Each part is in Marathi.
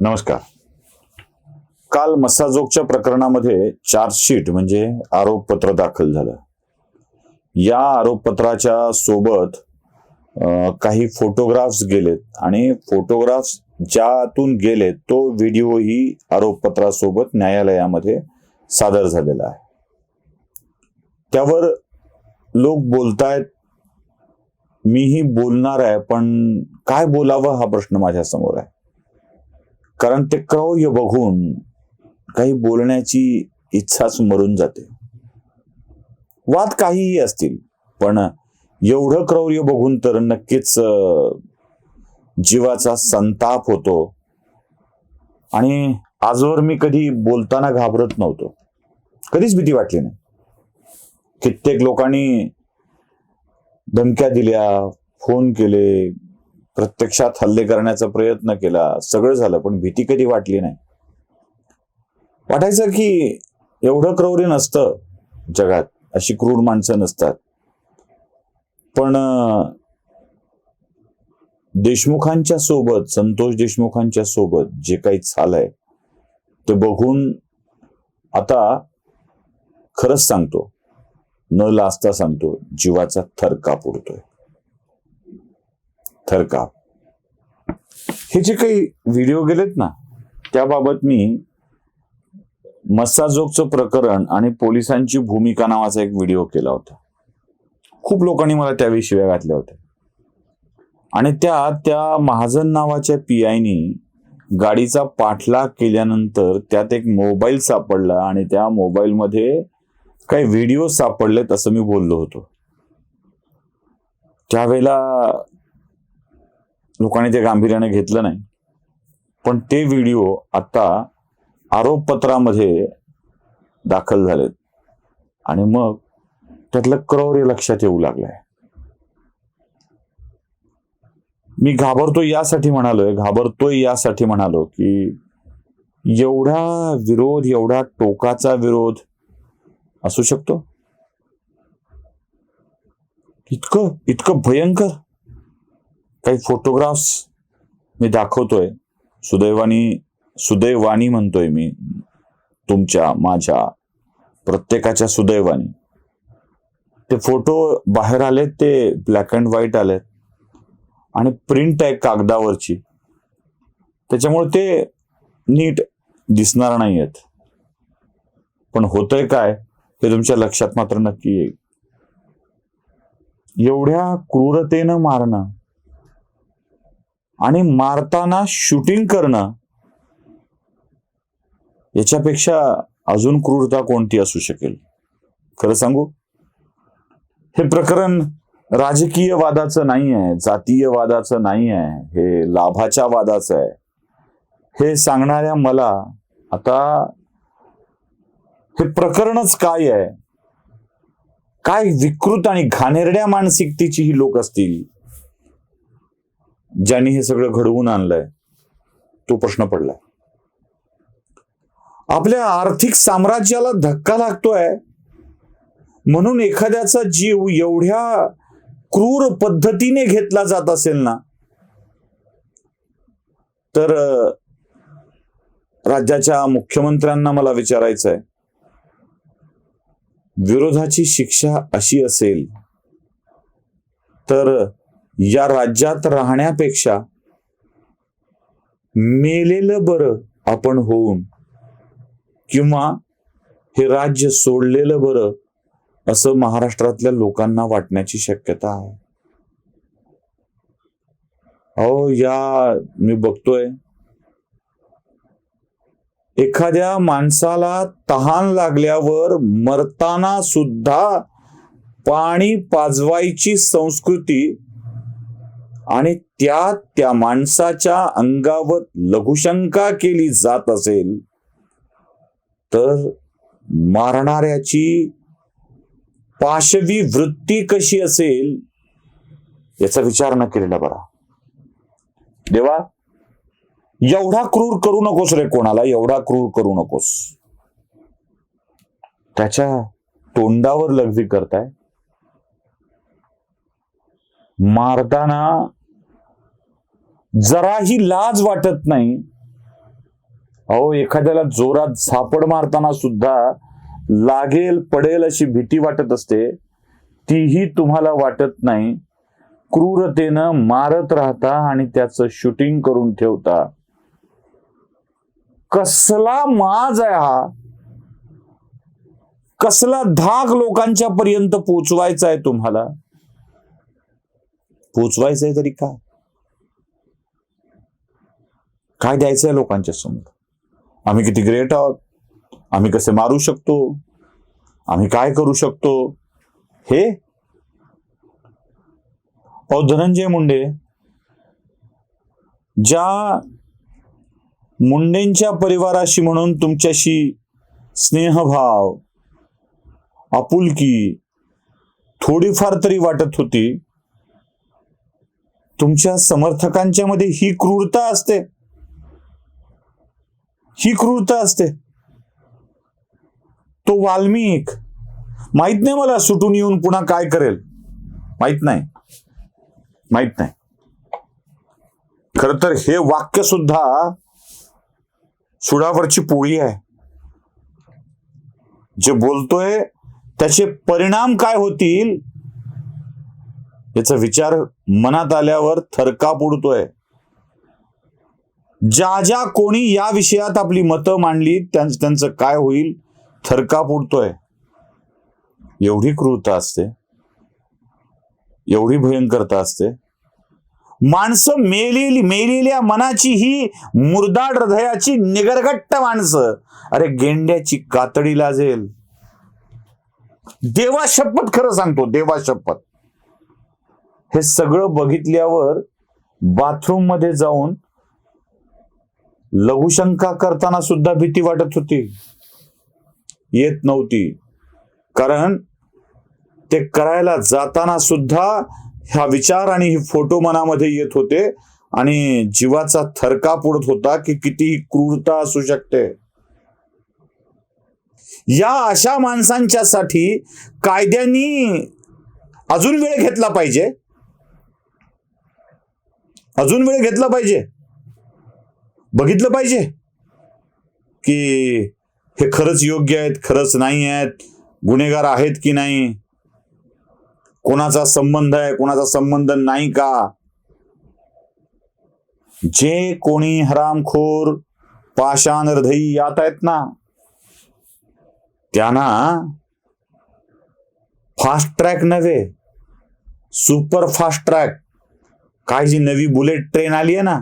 नमस्कार. काल मस्साजोगच्या प्रकरणामध्ये चार्जशीट म्हणजे आरोपपत्र दाखल झालं. या आरोपपत्राच्या सोबत काही फोटोग्राफ्स गेलेत आणि फोटोग्राफ्स ज्यातून गेलेत तो व्हिडिओही आरोपपत्रासोबत न्यायालयामध्ये सादर झालेला आहे. त्यावर लोक बोलतायत मीही बोलणार आहे पण काय बोलावं हा प्रश्न माझ्यासमोर आहे. कारण ते क्रौर्य बघून काही बोलण्याची इच्छाच मरून जाते. वाद काहीही असतील पण एवढं क्रौर्य बघून तर नक्कीच जीवाचा संताप होतो. आणि आजवर मी कधी बोलताना घाबरत नव्हतो. कधीच भीती वाटली नाही. कित्येक लोकांनी धमक्या दिल्या फोन केले प्रत्यक्षात हल्ले करण्याचा प्रयत्न केला सगळं झालं पण भीती कधी वाटली नाही. वाटायचं की एवढं क्रौर्य नसतं जगात अशी क्रूर माणसं नसतात. पण देशमुखांच्या सोबत संतोष देशमुखांच्या सोबत जे काही झालंय ते बघून आता खरंच सांगतो न लाजता सांगतो जीवाचा थरका उडतोय. थरकाप हे जे काही व्हिडिओ गेलेत ना त्याबाबत मी मस्साजोगचं प्रकरण आणि पोलिसांची भूमिका नावाचा एक व्हिडिओ केला होता. खूप लोकांनी मला त्यावेळी शिव्या घातल्या होत्या. आणि त्या त्या महाजन नावाच्या पी आयनी गाडीचा पाठलाग केल्यानंतर त्यात एक मोबाईल सापडला आणि त्या मोबाईलमध्ये काही व्हिडिओ सापडलेत असं मी बोललो होतो. त्यावेळेला लोकांनी ते गांभीर्याने घेतलं नाही. पण ते व्हिडिओ आता आरोपपत्रामध्ये दाखल झालेत. आणि मग त्यातलं क्रौर्य लक्षात येऊ लागलंय. मी घाबरतो यासाठी म्हणालोय घाबरतोय यासाठी म्हणालो की एवढा विरोध एवढा टोकाचा विरोध असू शकतो? इतकं इतकं भयंकर. काही फोटोग्राफ्स मी दाखवतोय. सुदैवानी सुदैवानी म्हणतोय मी तुमच्या माझ्या प्रत्येकाच्या सुदैवानी. ते फोटो बाहेर आलेत ते ब्लॅक अँड व्हाईट आलेत. आणि प्रिंट आहे कागदावरची. त्याच्यामुळे ते नीट दिसणार नाही आहेत पण होतंय काय हे तुमच्या लक्षात मात्र नक्की येईल. एवढ्या क्रूरतेनं मारणं आणि मारताना शूटिंग करणं याच्यापेक्षा अजून क्रूरता कोणती असू शकेल? खरं सांगू? हे प्रकरण राजकीय वादाचं नाही आहे जातीय वादाचं नाही आहे हे लाभाच्या वादाचं आहे. हे सांगणाऱ्या मला आता हे प्रकरणच काय आहे? काय विकृत आणि घाणेरड्या मानसिकतेची ही लोक असतील? ज्यांनी हे सगळं घडवून आणलंय तो प्रश्न पडलाय. आपल्या आर्थिक साम्राज्याला धक्का लागतोय. म्हणून एखाद्याचा जीव एवढ्या क्रूर पद्धतीने घेतला जात असेल ना तर राज्याच्या मुख्यमंत्र्यांना मला विचारायचं आहे विरोधाची शिक्षा अशी असेल तर या राज्यात राहण्यापेक्षा मेलेलं बरं आपण होऊन किंवा हे राज्य सोडलेलं बरं असं महाराष्ट्रातल्या लोकांना वाटण्याची शक्यता आहे. अहो या मी बघतोय. एखाद्या माणसाला तहान लागल्यावर मरताना सुद्धा पाणी पाजवायची संस्कृती आणि त्या त्या माणसाच्या अंगावर लघुशंका केली जात असेल तर मारणाऱ्याची पाशवी वृत्ती कशी असेल याचा विचार न केलेला बरा. देवा एवढा क्रूर करू नकोस रे कोणाला एवढा क्रूर करू नकोस. त्याच्या तोंडावर लघवी करताय. मारताना जराही लाज वाटत नाही. अहो एखाद्याला जोरात झापड मारताना सुद्धा लागेल पडेल अशी भीती वाटत असते. तीही तुम्हाला वाटत नाही. क्रूरतेनं मारत राहता आणि त्याचं शूटिंग करून ठेवता. कसला माज आहे हा? कसला धाक लोकांच्या पर्यंत पोचवायचा आहे तुम्हाला? पोचवायचंय तरी काय काय द्यायचंय लोकांच्या समोर? आम्ही किती ग्रेट आहोत? आम्ही कसे मारू शकतो? आम्ही काय करू शकतो? हे? अहो धनंजय मुंडे ज्या मुंडेंच्या परिवाराशी म्हणून तुमच्याशी स्नेहभाव आपुलकी थोडीफार तरी वाटत होती तुमच्या समर्थकांच्या मध्ये ही क्रूरता असते. ही क्रूरता असते. तो वाल्मिक माहीत नाही मला सुटून येऊन पुन्हा काय करेल. माहीत नाही. माहीत नाही. खर तर हे वाक्य सुद्धा सुडावरची पोळी आहे. जे बोलतोय त्याचे परिणाम काय होतील याचा विचार मनात आल्यावर थरकाप उडतोय. ज्या ज्या कोणी या विषयात आपली मतं मांडली त्यांचं त्यांचं काय होईल? थरकाप उडतोय एवढी क्रूरता असते. एवढी भयंकरता असते. माणसं मेलेली मेलेल्या मनाची ही मुर्दाड हृदयाची निगरगट्ट माणसं. अरे गेंड्याची कातडी लाजेल. देवा शपथ खरं सांगतो देवा शपथ. हे सगळं बघितल्यावर बाथरूममध्ये जाऊन लघुशंका करताना सुद्धा भीती वाटत होती. येत नव्हती. कारण ते करायला जाताना सुद्धा हा विचार आणि हे फोटो मनामध्ये येत होते आणि जीवाचा थरकाप उडत होता की किती क्रूरता असू शकते. या अशा माणसांच्यासाठी कायद्यांनी अजून वेळ घेतला पाहिजे. अजून वेळ घेतला पाहिजे. बघितलं पाहिजे की हे खरंच योग्य आहेत खरंच नाही आहेत गुन्हेगार आहेत की नाही? कोणाचा संबंध आहे कोणाचा संबंध नाही का? जे कोणी हरामखोर पाषाण हृदयी यात आहेत ना त्यांना फास्ट ट्रॅक नव्हे सुपर फास्ट ट्रॅक काय जी नवी बुलेट ट्रेन आली आहे ना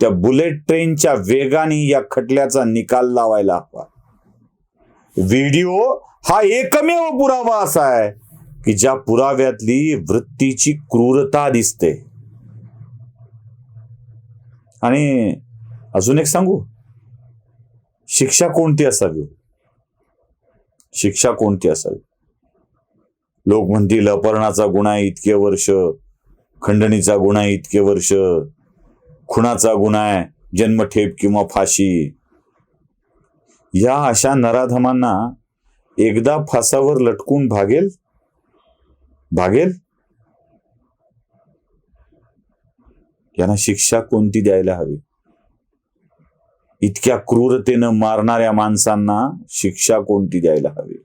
त्या बुलेट ट्रेनच्या वेगाने या खटल्याचा निकाल लावायला हवा. व्हिडिओ हा एकमेव पुरावा असा आहे की ज्या पुराव्यातली वृत्तीची क्रूरता दिसते. आणि अजून एक सांगू? शिक्षा कोणती असावी? शिक्षा कोणती असावी? लोक म्हणतील अपहरणाचा गुन्हा आहे इतके वर्ष खंडणीचा गुन्हा आहे इतके वर्ष खुणाचा गुन्हा आहे जन्मठेप किंवा फाशी. या अशा नराधमांना एकदा फासावर लटकून भागेल? भागेल? यांना शिक्षा कोणती द्यायला हवी? इतक्या क्रूरतेनं मारणाऱ्या माणसांना शिक्षा कोणती द्यायला हवी?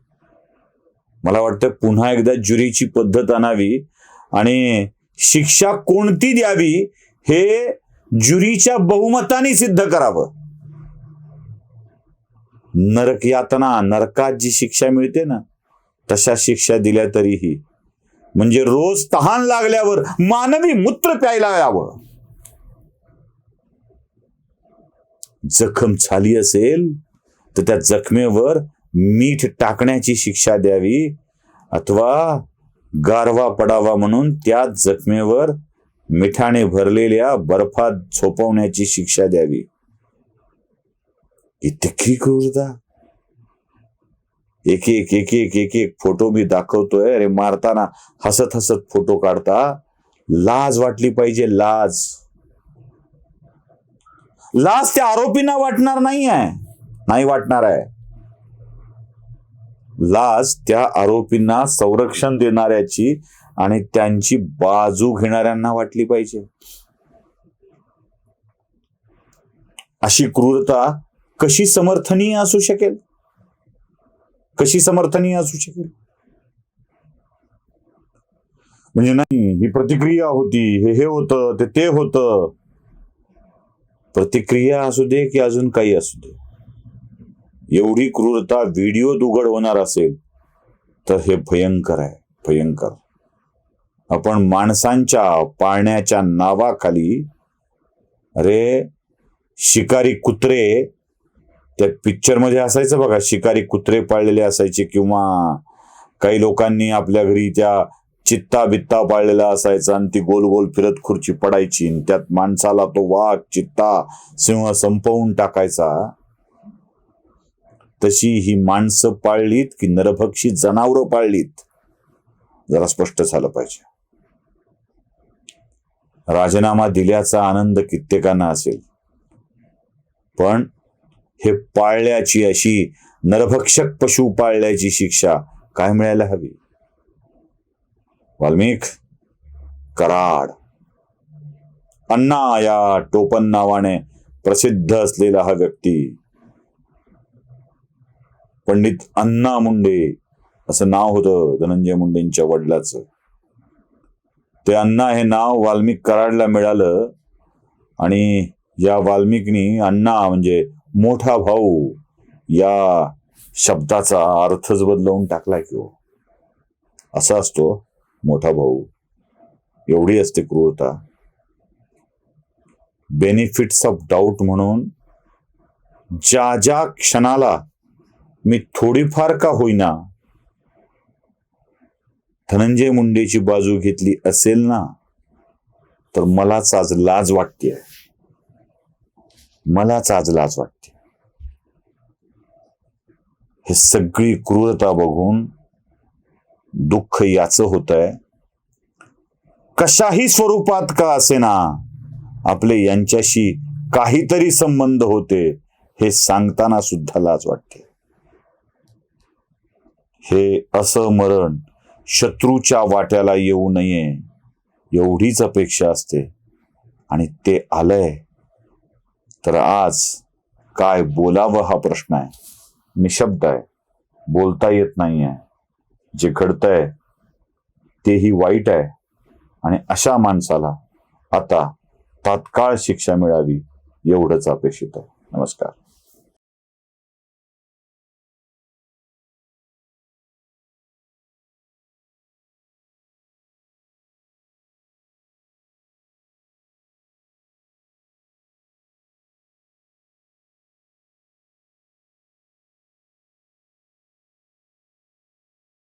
मला वाटतं पुन्हा एकदा ज्युरीची पद्धत आणावी आणि शिक्षा कोणती द्यावी हे ज्युरीच्या बहुमताने सिद्ध करावं. नरक यातना नरकात जी शिक्षा मिळते ना तशा शिक्षा दिल्या तरीही म्हणजे रोज तहान लागल्यावर मानवी मूत्र प्यायला यावं. जखम झाली असेल तर त्या जखमेवर मीठ टाकण्याची शिक्षा द्यावी अथवा गारवा पडावा म्हणून त्या जखमेवर मिठाने भरलेल्या बर्फात झोपवण्याची शिक्षा द्यावी. इतकी क्रूरता. एक एक एक एक एक एक फोटो मी दाखवतोय. अरे मारताना हसत हसत फोटो काढता. लाज वाटली पाहिजे लाज. लाज त्या आरोपींना वाटणार नाही आहे. नाही वाटणार आहे. लाज त्या आरोपींना संरक्षण देणाऱ्याची आणि त्यांची बाजू घेणाऱ्यांना वाटली पाहिजे. अशी क्रूरता कशी समर्थनीय असू शकेल? कशी समर्थनीय असू शकेल? म्हणजे नाही ही प्रतिक्रिया होती हे हे होतं ते ते होतं. प्रतिक्रिया असू दे की अजून काही असू दे. एवढी क्रूरता व्हिडिओत उघड होणार असेल तर हे भयंकर आहे भयंकर. आपण माणसांच्या पाळण्याच्या नावाखाली अरे शिकारी कुत्रे त्या पिक्चरमध्ये असायचं बघा शिकारी कुत्रे पाळलेले असायचे किंवा काही लोकांनी आपल्या घरी त्या चित्ता बित्ता पाळलेला असायचा आणि ती गोल गोल फिरत खुर्ची पडायची आणि त्यात माणसाला तो वाघ चित्ता सिंह संपवून टाकायचा. तशी ही माणसं पाळलीत की नरभक्षी जनावरं पाळलीत. जरा स्पष्ट झालं पाहिजे. राजीनामा दिल्याचा आनंद कित्येकांना असेल. पण हे पाळल्याची अशी नरभक्षक पशु पाळल्याची शिक्षा काय मिळायला हवी? वाल्मिक कराड. अण्णा या टोपण नावाने प्रसिद्ध असलेला हा व्यक्ती. पंडित अण्णा मुंडे असं नाव होतं धनंजय मुंडेंच्या वडिलाचं. ते अण्णा हे नाव वाल्मिक कराडला मिळालं. आणि या वाल्मिकनी अण्णा म्हणजे मोठा भाऊ या शब्दाचा अर्थच बदलवून टाकलाय की हो. असा असतो मोठा भाऊ. एवढी असते क्रूरता. बेनिफिट्स ऑफ डाऊट म्हणून ज्या ज्या क्षणाला मी थोडीफार का होईना धनंजय मुंडेची बाजू घेतली असेल ना तर मलाच आज लाज वाटते. मलाच आज लाज वाटते. हे सगळी क्रूरता बघून दुःख याच होत आहे कशाही स्वरूपात का असेना आपले यांच्याशी काहीतरी संबंध होते हे सांगताना सुद्धा लाज वाटते. हे असं मरण शत्रूच्या वाट्याला येऊ नये. एवढीच अपेक्षा असते. आणि ते आलंय. तर आज काय बोलावं हा प्रश्न आहे. निशब्द आहे. बोलता येत नाही आहे जे घडतंय तेही वाईट आहे. आणि अशा माणसाला आता तात्काळ शिक्षा मिळावी एवढंच अपेक्षित आहे. नमस्कार.